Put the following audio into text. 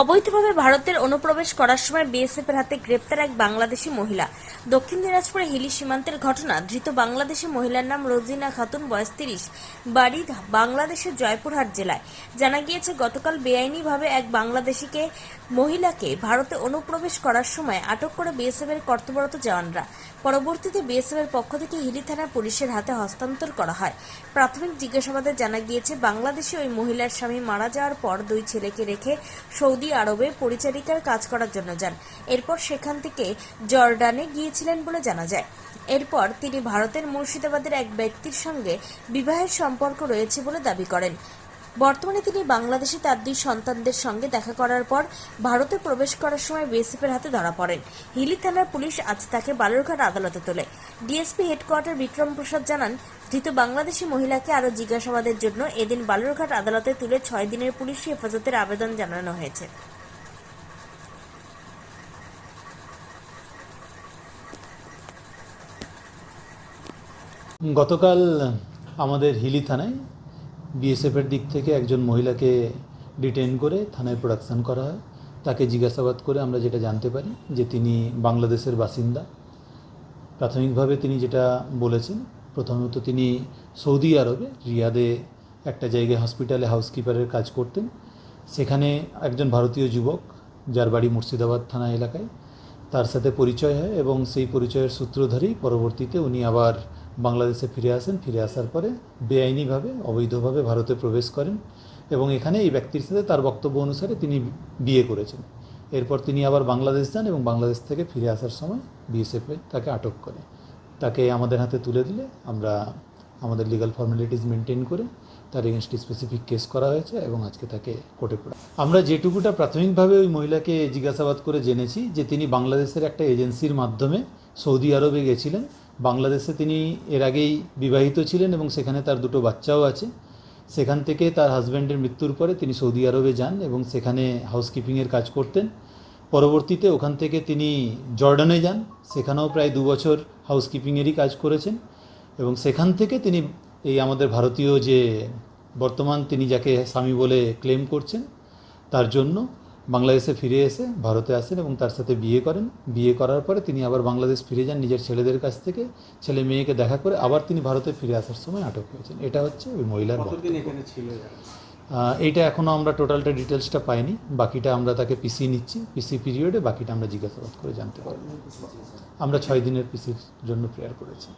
অবৈধভাবে ভারতের অনুপ্রবেশ করার সময় বিএসএফ এর হাতে গ্রেপ্তার এক বাংলাদেশি মহিলা। দক্ষিণ দিনাজপুরে হিলি সীমান্তের ঘটনা, ধৃত বাংলাদেশি মহিলার নাম রোজিনা খাতুন, বয়স তিরিশ, বাড়ি বাংলাদেশের জয়পুরহাট জেলায়। জানা গিয়েছে, গতকাল বেআইনিভাবে এক বাংলাদেশিকে, মহিলাকে ভারতে অনুপ্রবেশ করার সময় আটক করে বিএসএফ এর কর্তব্যরত জওয়ানরা। পরবর্তীতে বিএসএফ এর পক্ষ থেকে হিলি থানা পুলিশের হাতে হস্তান্তর করা হয়। প্রাথমিক জিজ্ঞাসাবাদে জানা গিয়েছে, বাংলাদেশি ওই মহিলার স্বামী মারা যাওয়ার পর দুই ছেলেকে রেখে সৌদি আরবে পরিচারিকার কাজ করার জন্য যান। এরপর সেখান থেকে জর্ডানে গিয়েছিলেন বলে জানা যায়। এরপর তিনি ভারতের মুর্শিদাবাদের এক ব্যক্তির সঙ্গে বিবাহের সম্পর্ক রয়েছে বলে দাবি করেন। বর্তমানে তিনি বাংলাদেশে তার দুই সন্তানদের সঙ্গে দেখা করার পর ভারতে প্রবেশ করার সময় বিএসএফের হাতে ধরা পড়েন। হিলি থানার পুলিশ আজ তাকে বালুরঘাট আদালতে তোলে। ডিএসপি হেডকোয়ার্টার বিক্রম প্রসাদ জানান, ধৃত বাংলাদেশি মহিলাকে আরও জিজ্ঞাসাবাদের জন্য এদিন বালুরঘাট আদালতে তুলে ছয় দিনের পুলিশি হেফাজতের আবেদন জানানো হয়েছে। গতকাল আমাদের হিলি থানায় বিএসএফের দিক থেকে একজন মহিলাকে ডিটেইন করে থানায় প্রোডাকশন করা হয়। তাকে জিজ্ঞাসাবাদ করে আমরা যেটা জানতে পারি যে তিনি বাংলাদেশের বাসিন্দা। প্রাথমিকভাবে তিনি যেটা বলেছেন, প্রথমত তিনি সৌদি আরবে রিয়াদে একটা জায়গায় হসপিটালে হাউসকিপারের কাজ করতেন। সেখানে একজন ভারতীয় যুবক যার বাড়ি মুর্শিদাবাদ থানা এলাকায়, তার সাথে পরিচয় হয় এবং সেই পরিচয়ের সূত্র ধরেই পরবর্তীতে উনি আবার বাংলাদেশে ফিরে আসেন। ফিরে আসার পরে বেআইনিভাবে, অবৈধভাবে ভারতে প্রবেশ করেন এবং এখানে এই ব্যক্তির সাথে তার বক্তব্য অনুসারে তিনি বিয়ে করেছেন। এরপর তিনি আবার বাংলাদেশ যান এবং বাংলাদেশ থেকে ফিরে আসার সময় বিএসএফ তাকে আটক করে। তাকে আমাদের হাতে তুলে দিলে আমরা আমাদের লিগাল ফর্মালিটিস মেনটেন করে তার এগেনস্টে স্পেসিফিক কেস করা হয়েছে এবং আজকে তাকে কোর্টে পড়া। আমরা যেটুকুটা প্রাথমিকভাবে ওই মহিলাকে জিজ্ঞাসাবাদ করে জেনেছি যে তিনি বাংলাদেশের একটা এজেন্সির মাধ্যমে সৌদি আরবে গেছিলেন। বাংলাদেশে তিনি এর আগেই বিবাহিত ছিলেন এবং সেখানে তার দুটো বাচ্চাও আছে। সেখান থেকে তার হাজব্যান্ডের মৃত্যুর পরে তিনি সৌদি আরবে যান এবং সেখানে হাউসকিপিংয়ের কাজ করতেন। পরবর্তীতে ওখান থেকে তিনি জর্ডানে যান। সেখানেও প্রায় দু বছর হাউসকিপিংয়েরই কাজ করেছেন এবং সেখান থেকে তিনি এই আমাদের ভারতীয় যে বর্তমান তিনি যাকে স্বামী বলে ক্লেম করছেন, তার জন্য বাংলাদেশে ফিরে এসে ভারতে আসেন এবং তার সাথে বিয়ে করেন। বিয়ে করার পরে তিনি আবার বাংলাদেশ ফিরে যান নিজের ছেলেদের কাছ থেকে। ছেলে মেয়েকে দেখা করে আবার তিনি ভারতে ফিরে আসার সময় আটক হয়েছেন। এটা হচ্ছে ওই মহিলার এইটা এখনও আমরা টোটালটা ডিটেলসটা পাইনি। বাকিটা আমরা তাকে পিসি নিচ্ছি। পিসি পিরিয়ডে বাকিটা আমরা জিজ্ঞাসাবাদ করে জানতে পারব। আমরা ছয় দিনের পিসির জন্য প্রেয়ার করেছি।